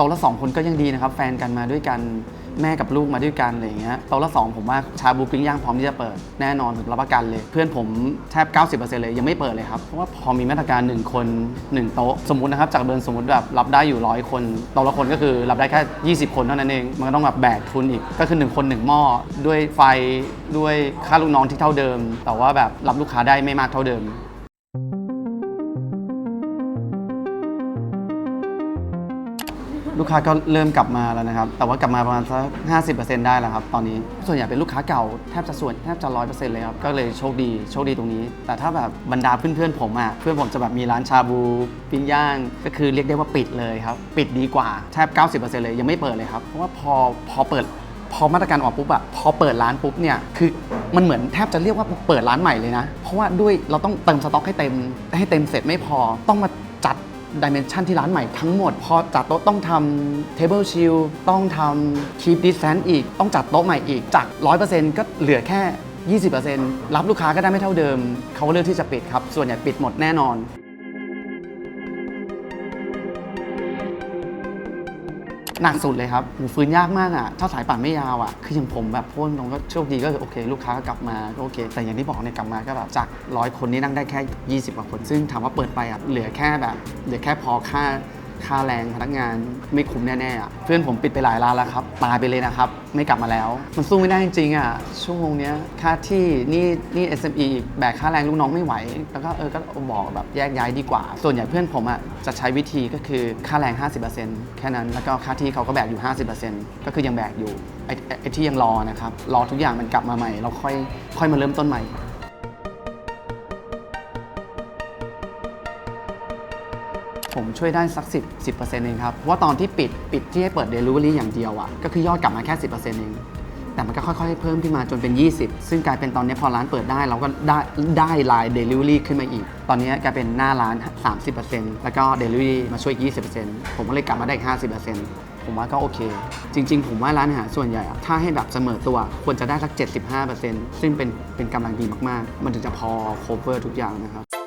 โต๊ะละสองคนก็ยังดีนะครับแฟนกันมาด้วยกันแม่กับลูกมาด้วยกันอะไรอย่างเงี้ยโต๊ะละสองผมว่าชาบูปิ้งย่างพร้อมที่จะเปิดแน่นอนผมรับประกันเลย เพื่อนผมแทบ 90%เลยยังไม่เปิดเลยครับเพราะว่าพอมีมาตรการ 1 คน 1 โต๊ะสมมตินะครับจากเดินสมมติแบบรับได้อยู่ร้อยคนโต๊ะละคนก็คือรับได้แค่ 20 คนเท่านั้นเองมันก็ต้องแบบแบกทุนอีกก็คือ 1 คน 1 หม้อด้วยไฟด้วยค่าลูกน้องที่เท่าเดิม แต่ว่าแบบรับลูกค้าได้ไม่มากเท่าเดิม ลูกค้าก็เริ่มกลับมาแล้วนะครับ แต่ว่ากลับมาประมาณสัก50%ได้แล้วครับ ตอนนี้ส่วนใหญ่เป็นลูกค้าเก่าแทบจะส่วนแทบจะร้อยเปอร์เซ็นต์เลยครับ ก็เลยโชคดีโชคดีตรงนี้ แต่ถ้าแบบบรรดาเพื่อนๆผมอะเพื่อนผมจะแบบมีร้านชาบูปิ้งย่าง ก็คือเรียกได้ว่าปิดเลยครับ ปิดดีกว่าแทบ90%เซ็นต์เลยยังไม่เปิดเลยครับ เพราะว่าพอพอเปิดพอมาตรการออกปุ๊บอะพอเปิดร้านปุ๊บเนี่ยคือมันเหมือนแทบจะเรียกว่าเปิดร้านใหม่เลยนะ เพราะว่าด้วยเราต้องเติมสต็อกให้เต็มให้เต็มเสร็จไม่พอต้องมา ดิเมนชันที่ร้านใหม่ทั้งหมด พอจัดโต๊ะต้องทำเทเบิลชิลต้องทำคีปดิสแทนอีก ต้องจัดโต๊ะใหม่อีก จาก 100%ก็เหลือแค่ 20%รับลูกค้าก็ได้ไม่เท่าเดิม เขาก็เลือกที่จะปิดครับ ส่วนใหญ่ปิดหมดแน่นอน หนักสุดเลยครับหูฟื้นยากมากอะ ถ้าสายป่านไม่ยาวอะ คืออย่างผมแบบพ่นตรงก็โชคดีก็โอเค ลูกค้าก็กลับมาก็โอเค แต่อย่างที่บอกเนี่ยกลับมาก็แบบจากร้อยคนนี่นั่งได้แค่ 20กว่าคน ซึ่งถามว่าเปิดไปอะเหลือแค่แบบเหลือแค่พอค่า ค่าแรงพนักงานไม่คุ้มแน่ๆอะเพื่อนผมปิดไปหลายร้านแล้วครับ ตายไปเลยนะครับ ไม่กลับมาแล้ว มันสู้ไม่ได้จริงๆอะชั่วโมงเนี้ยค่าที่นี่นี่ SME อีกแบกค่าแรงลูกน้องไม่ไหว แล้วก็เออก็บอกแบบแยกย้ายดีกว่า ส่วนใหญ่เพื่อนผมอะจะใช้วิธีก็คือค่าแรง 50%แค่นั้นแล้วก็ค่าที่เขาก็แบกอยู่ 50%ก็คือยังแบกอยู่ไอ้ไอ้ที่ยังรอนะครับรอทุกอย่างมันกลับมาใหม่เราค่อยค่อยมาเริ่มต้นใหม่ ผมช่วยได้สัก 10 10%เองครับเพราะว่าตอนที่ปิดปิดที่ให้เปิด Delivery อย่างเดียวอะ่ะก็คือยอดกลับมาแค่ 10%เองแต่มันก็ค่อยๆ เพิ่มขึ้นมาจนเป็น 20 ซึ่งกลายเป็นตอนนี้พอร้านเปิดได้เราก็ได้ได้ไลน์ Delivery ขึ้นมาอีก ตอนนี้กลายเป็นหน้าร้าน 30%แล้วก็ Delivery มาช่วยอีก 20%ผมก็เลยกลับมาได้อีก 50%ผมว่าก็โอเค จริง ๆ ผมว่าร้านอาหารส่วนใหญ่ถ้าให้แบบเสมอตัวควรจะได้สัก 75%ซึ่งเป็นเป็นกำลังดีมากๆ มันถึงจะพอ cover ทุกอย่างนะครับ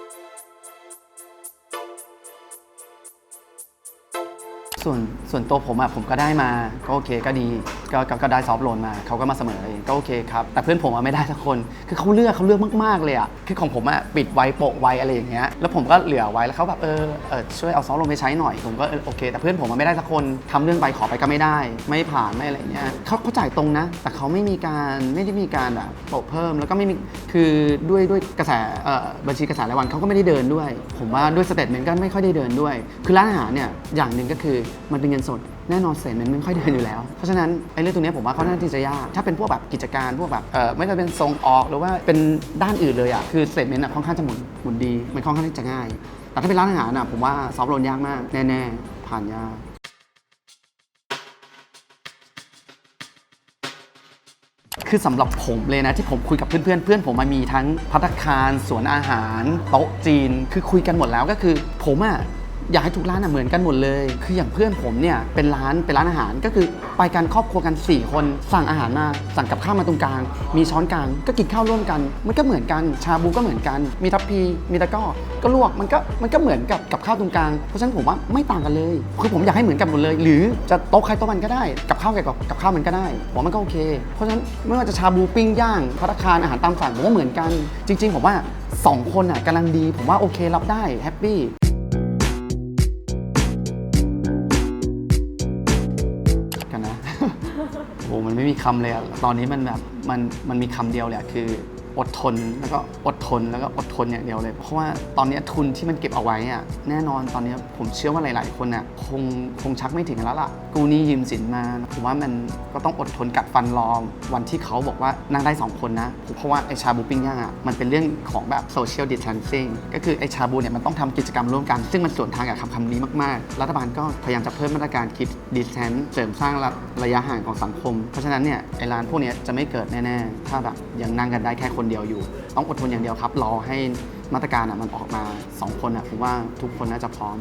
ส่วนส่วนตัวผมอะผมก็ได้มาก็โอเคก็ดีก็ก็ก็ได้ซอฟต์โลนมาเขาก็มาเสมอเองก็โอเคครับแต่เพื่อนผมอะไม่ได้สักคนคือเขาเลือกเขาเลือกมากๆเลยอะคือของผมอะปิดไว้โปะไว้อะไรอย่างเงี้ยแล้วผมก็เหลือไว้แล้วเขาแบบเออเออช่วยเอาซอฟต์โลนไปใช้หน่อยผมก็เออโอเค แต่เพื่อนผมอะไม่ได้สักคนทำเรื่องไปขอไปก็ไม่ได้ ไม่ผ่านไม่อะไรเงี้ยเขาเขาจ่ายตรงนะ แต่เขาไม่มีการไม่ได้มีการแบบโปะเพิ่มแล้วก็ไม่มีคือด้วยด้วยกระแสเอ่อบัญชีกระแสรายวันเขาก็ไม่ได้เดินด้วย ผมว่าด้วยสเตทเมนต์ก็ไม่ค่อยได้เดินด้วย คือร้านอาหารเนี่ยอย่างหนึ่งก็คือมันเป็นเงินสดแน่นอนสเตทเมนไม่ค่อยเดินอยู่แล้ว เพราะฉะนั้นไอ้เรื่องตรงนี้ผมว่าเขาน่าที่จะยากถ้าเป็นพวกแบบกิจการพวกแบบเออไม่ว่าจะเป็นส่งออกหรือว่าเป็นด้านอื่นเลยอะคือเตทเมนต์อะค่อนข้างจะหมุนหมุนดีมันค่อนข้างที่จะง่าย แต่ถ้าเป็นร้านอาหารอะผมว่าซอฟต์โลนยากมากแน่ๆผ่านยากคือสำหรับผมเลยนะที่ผมคุยกับเพื่อนๆเพื่อนผมมามีทั้งพัตคารสวนอาหาร โต๊ะจีน คือคุยกันหมดแล้วก็คือผมอะ อยากให้ทุกร้านอะเหมือนกันหมดเลย คืออย่างเพื่อนผมเนี่ยเป็นร้านเป็นร้านอาหารก็คือไปกันครอบครัวกัน 4 คน สั่งอาหารมาสั่งกับข้าวมาตรงกลาง มีช้อนกลางก็กินข้าวร่วมกัน มันก็เหมือนกันชาบูก็เหมือนกัน มีทัพพีมีตะกร้อก็ลวกมันก็มันก็เหมือนกับกับข้าวตรงกลางเพราะฉะนั้นผมว่าไม่ต่างกันเลย คือผมอยากให้เหมือนกันหมดเลย หรือจะโต๊ะใครโต๊ะมันก็ได้กับข้าวแกับกับข้าวมันก็ได้ผมว่ามันก็โอเค เพราะฉะนั้นไม่ว่าจะชาบูปิ้งย่างพัตคารอาหารตามสั่งผมว่าเหมือนกัน จริง ๆ ผมว่าสองคนอะกำลังดี ผมว่าโอเครับได้แฮปปี้ โอ้มันไม่มีคำเลยอะตอนนี้มันแบบมันมันมีคำเดียวแหละคือ อดทนแล้วก็อดทนแล้วก็อดทนอย่างเดียวเลย เพราะว่าตอนนี้ทุนที่มันเก็บเอาไว้อะแน่นอนตอนนี้ผมเชื่อว่าหลาย ๆ คนอะคงคงชักไม่ถึงแล้วล่ะกูนี่ยืมสินมาผมว่ามันก็ต้องอดทนกัดฟันรอวันที่เขาบอกว่านั่งได้ 2 คนนะ เพราะว่าไอชาบูปิ้งย่างอะมันเป็นเรื่องของแบบโซเชียลดิส a ทนซิ่งก็คือไอชาบูเนี่ยมันต้องทำกิจกรรมร่วมกัน ซึ่งมันสวนทางกับคำคำนี้มาก ๆ รัฐบาลก็พยายามจะเพิ่มมาตรการคิดดิส a ทนเสริมสร้างระระยะห่างของสังคม เพราะฉะนั้นเนี่ยไอร้านพวกนี้จะไม่เกิดแน่ ๆ ถ้าแบบยังนั่งกันได้แค่คนเดียวอยู่ ต้องอดทนอย่างเดียวครับ รอให้มาตรการอะมันออกมาสองคนอะผมว่าทุกคนน่าจะพร้อม